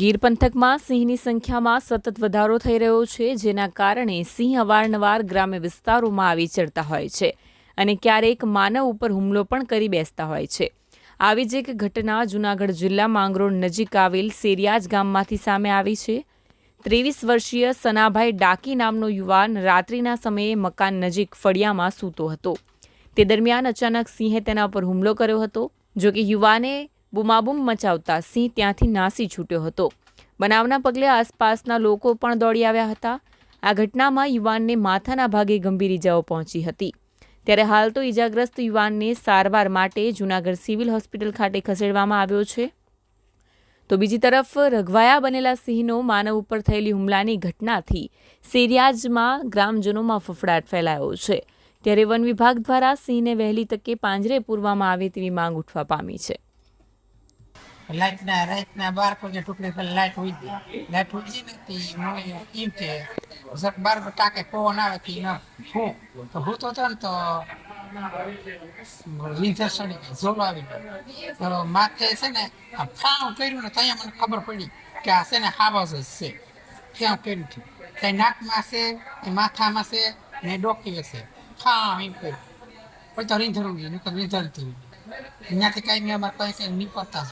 ગીર પંથકમાં સિંહની સંખ્યામાં સતત વધારો થઈ રહ્યો છે, જેના કારણે સિંહ અવારનવાર ગ્રામ્ય વિસ્તારોમાં આવી ચડતા હોય છે અને ક્યારેક માનવ ઉપર હુમલો પણ કરી બેસતા હોય છે. આવી જ એક ઘટના જૂનાગઢ જિલ્લા માંગરોળ નજીક આવેલ સેરિયાજ ગામમાંથી સામે આવી છે. ત્રેવીસ વર્ષીય સનાભાઈ ડાકી નામનો યુવાન રાત્રિના સમયે મકાન નજીક ફળિયામાં સૂતો હતો. તે દરમિયાન અચાનક સિંહે તેના પર હુમલો કર્યો હતો જો કે યુવાને બૂમાબૂમ મચાવતા સિંહ ત્યાંથી નાસી છૂટ્યો હતો. બનાવના પગલે આસપાસના લોકો પણ દોડી આવ્યા હતા. આ ઘટનામાં યુવાનને માથાના ભાગે ગંભીર ઇજાઓ પહોંચી હતી. ત્યારે હાલ તો ઇજાગ્રસ્ત યુવાનને સારવાર માટે જૂનાગઢ સિવિલ હોસ્પિટલ ખાતે ખસેડવામાં આવ્યો છે. તો બીજી તરફ રઘવાયા બનેલા સિંહનો માનવ ઉપર થયેલી હુમલાની ઘટનાથી સેરિયાજમાં ગ્રામજનોમાં ફફડાટ ફેલાયો છે. ત્યારે વન વિભાગ દ્વારા સિંહને વહેલી તકે પાંજરે પૂરવામાં આવે તેવી માંગ ઉઠવા પામી છે. લાઈટના રાતના બાર વાગે ટુકડી પર લાઈટ ઉઈ ગઈ. લાઈટ ઉઈ ગઈ નથી મને એમ છે બાર ટાકે પવન આવે કે ન હું, તો હું તો ને તો રીંધર સડી આવી ગયો. માથે છે ને આ ફાવ કર્યું ને ત્યાં મને ખબર પડી કે આ છે ને હાવસ જ છે. ત્યાં કર્યું છે? ત્યાં નાકમાં છે, એ માથામાં છે, ને ડોકી છે. ફાવ એમ કર્યું. પછી તો રીંધર ઉડી નકર રીંધર થયું અહીંયાથી કાંઈ મેં અમારે કઈ છે નીકળતા જ.